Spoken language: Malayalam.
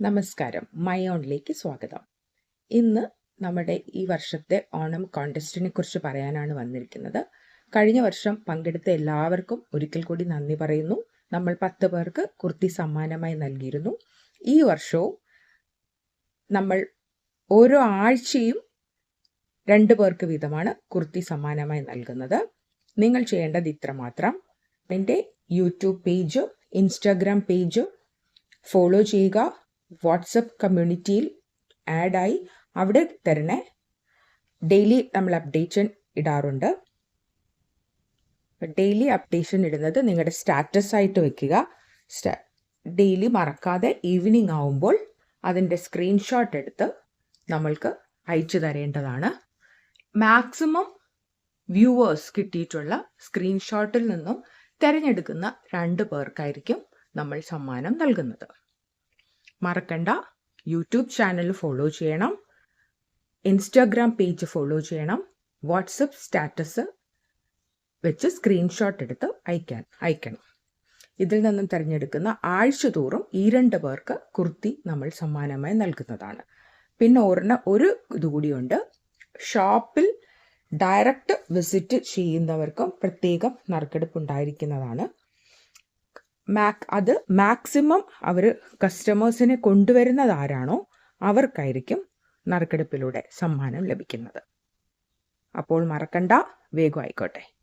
നമസ്കാരം. മൈ ഓണിലേക്ക് സ്വാഗതം. ഇന്ന് നമ്മുടെ ഈ വർഷത്തെ ഓണം കോൺടെസ്റ്റിനെ കുറിച്ച് പറയാനാണ് വന്നിരിക്കുന്നത്. കഴിഞ്ഞ വർഷം പങ്കെടുത്ത എല്ലാവർക്കും ഒരിക്കൽ കൂടി നന്ദി പറയുന്നു. നമ്മൾ പത്ത് പേർക്ക് കുർത്തി സമ്മാനമായി നൽകിയിരുന്നു. ഈ വർഷവും നമ്മൾ ഓരോ ആഴ്ചയും രണ്ട് പേർക്ക് വീതമാണ് കുർത്തി സമ്മാനമായി നൽകുന്നത്. നിങ്ങൾ ചെയ്യേണ്ടത് ഇത്രമാത്രം എന്റെ യൂട്യൂബ് പേജോ ഇൻസ്റ്റാഗ്രാം പേജോ ഫോളോ ചെയ്യുക. വാട്സപ്പ് കമ്മ്യൂണിറ്റിയിൽ ആഡായി അവിടെ തരണേ. ഡെയിലി നമ്മൾ അപ്ഡേഷൻ ഇടാറുണ്ട്. ഡെയിലി അപ്ഡേഷൻ ഇടുന്നത് നിങ്ങളുടെ സ്റ്റാറ്റസ് ആയിട്ട് വെക്കുക. ഡെയിലി മറക്കാതെ ഈവനിങ് ആവുമ്പോൾ അതിന്റെ സ്ക്രീൻഷോട്ട് എടുത്ത് നമ്മൾക്ക് അയച്ചു തരേണ്ടതാണ്. മാക്സിമം വ്യൂവേഴ്സ് കിട്ടിയിട്ടുള്ള സ്ക്രീൻഷോട്ടിൽ നിന്നും തിരഞ്ഞെടുക്കുന്ന രണ്ട് പേർക്കായിരിക്കും നമ്മൾ സമ്മാനം നൽകുന്നത്. മറക്കണ്ട. യൂട്യൂബ് ചാനൽ ഫോളോ ചെയ്യണം. ഇൻസ്റ്റാഗ്രാം പേജ് ഫോളോ ചെയ്യണം. വാട്സപ്പ് സ്റ്റാറ്റസ് വെച്ച് സ്ക്രീൻഷോട്ട് എടുത്ത് അയക്കാൻ അയക്കണം. ഇതിൽ നിന്നും തിരഞ്ഞെടുക്കുന്ന ആഴ്ച തോറും ഈ രണ്ട് പേർക്ക് കുർത്തി നമ്മൾ സമ്മാനമായി നൽകുന്നതാണ്. പിന്നെ ഒരെണ്ണം ഒരു ഇതുകൂടിയുണ്ട് ഷോപ്പിൽ ഡയറക്റ്റ് വിസിറ്റ് ചെയ്യുന്നവർക്കും പ്രത്യേകം നറുക്കെടുപ്പ് ഉണ്ടായിരിക്കുന്നതാണ്. മാക് അത് മാക്സിമം അവർ കസ്റ്റമേഴ്സിനെ കൊണ്ടുവരുന്നത് ആരാണോ അവർക്കായിരിക്കും നറുക്കെടുപ്പിലൂടെ സമ്മാനം ലഭിക്കുന്നത്. അപ്പോൾ മറക്കണ്ട വേഗം ആയിക്കോട്ടെ.